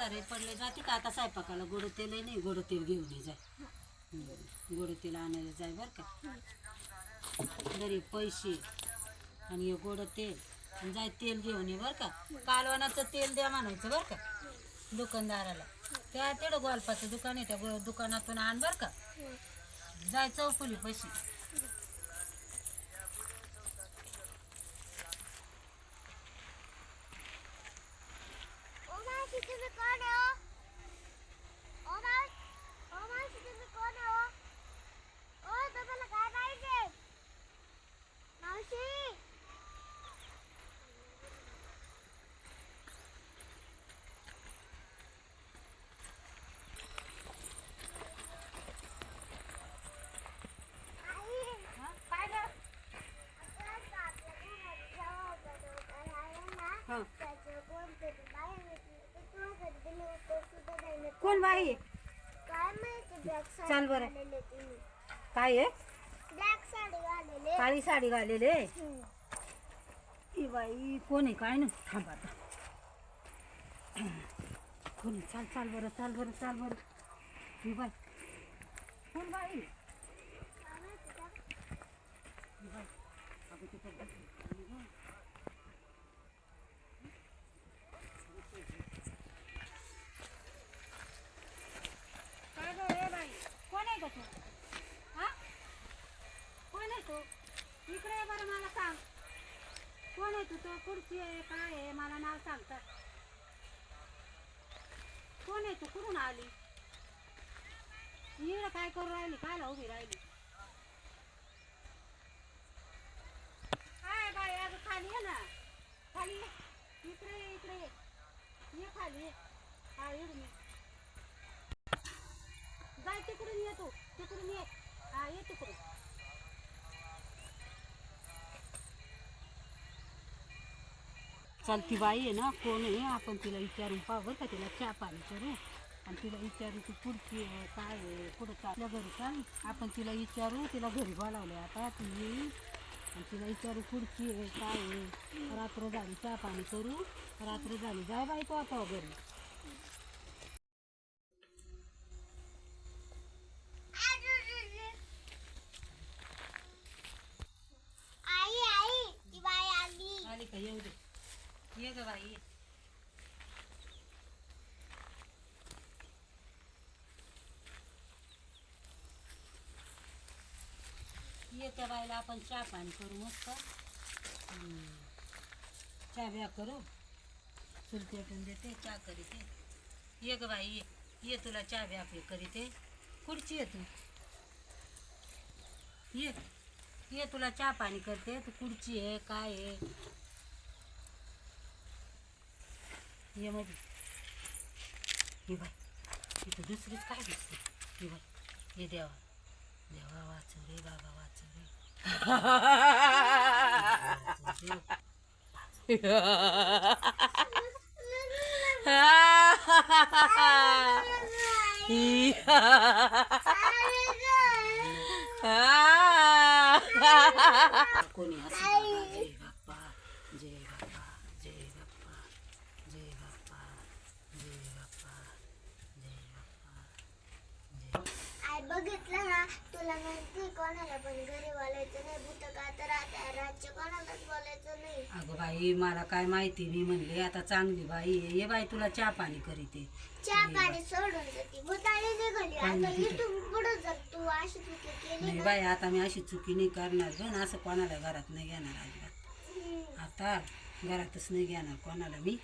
सारे पडले जाते का? आता स्वयंपाकाला गोड तेल नाही गोड तेल घेऊन ये जाय गोड तेल आणायला जाय बरं का. घरी पैसे आणि हे गोड तेल. जाय तेल घेऊन ये बरं का. कालवानाचं तेल द्या म्हणायचं बरं का दुकानदाराला. त्या तेवढं गोलपाचं दुकान आहे त्या गो- दुकानातून आण बरं का. जाय चौफुली पैसे. thì tôi mới có nè ô ô mai ô mai thì tôi mới có nè ô ô tôi mới là cái này gì nào xí Huh. कोण बाई? काय माहिती ब्लॅक साडी चाल बरं. घालेले तुम्ही काय आहे? ब्लॅक साडी घालेले काळी साडी घालेले हम्म. ही बाई कोण आहे? काय ना थांब आता. कोण आहे? चाल चाल बरं चाल बरं चाल बरं. ही बाई कोण बाई काय माहिती का? ही बाई अगं तिथं बसली गं. काय गं रे बाई कोण आहे गं तू हा कोण आहे तू इकडे ये बरं मला सांग कोण आहे तो खुर्ची आहे काय आहे मला नाव सांगतात कोण आहे तू? कुठून आली? इकडे काय करू राहिली? काय उभी राहिली? काय बाई अगं खाली ये ना. खाली ये. इकडे ये, इकडे ये. ये खाली ये. हा इकडून ये. जाय तिकडून ये तू. तिकडून ये. हा ये तिकडून. चल ती बाई आहे ना कोण आहे? आपण तिला विचारून पाहू बरं का तिला चहा पाणी करू? आणि तिला विचारू ती पुढची आहे काय आहे कुठं चालल्या घरी चाल आपण तिला विचारू तिला घरी बोलावले आता ती येईल आणि तिला विचारू पुढची आहे काय आहे? रात्र झाली चहा पाणी करू. रात्र झाली जाय बाई तो आता घरी आई आई ती बाई आली आली का येऊ दे ये ग बाई. ये. त्या बाईला आपण चहा पाणी करू मस्त. चहा ब्या करू? चूल देते चहा करीते. ये ग बाई ये तुला चहा ब्या आपली करीते. कुठची ये तू. ये ये तुला चहा पाणी करते. तू कुठची आहे काय आहे ये मध्ये हे बाय इथं दुसरीच काय दिसते? हे बाय हे देवा. देवा वाचव रे बाबा वाचव रे. कोणी असं बाबा, जय बाप्पा जय बाप्पा जय बाप्पा जय बाप्पा जय बाप्पा जय बाप्पा आई बघितलं ना तुला माहिती कोणाला पण घरी बोलायचं नाही भूत का तर आता राज्य कोणालाच बोलायचं नाही. अगं बाई मला काय माहिती मी म्हणले आता चांगली बाई आहे. ये बाई तुला चहा पाणी करीते. चहा पाणी सोडून जाते भूताळी निघाली. आता इथून पुढे जर तू अशी चुकी केली नाही बाई आता मी अशी चुकी नाही करणार गण असं कोणाला घरात नाही घेणार अजिबात. हम्म, आता घरातच नाही घेणार कोणाला मी.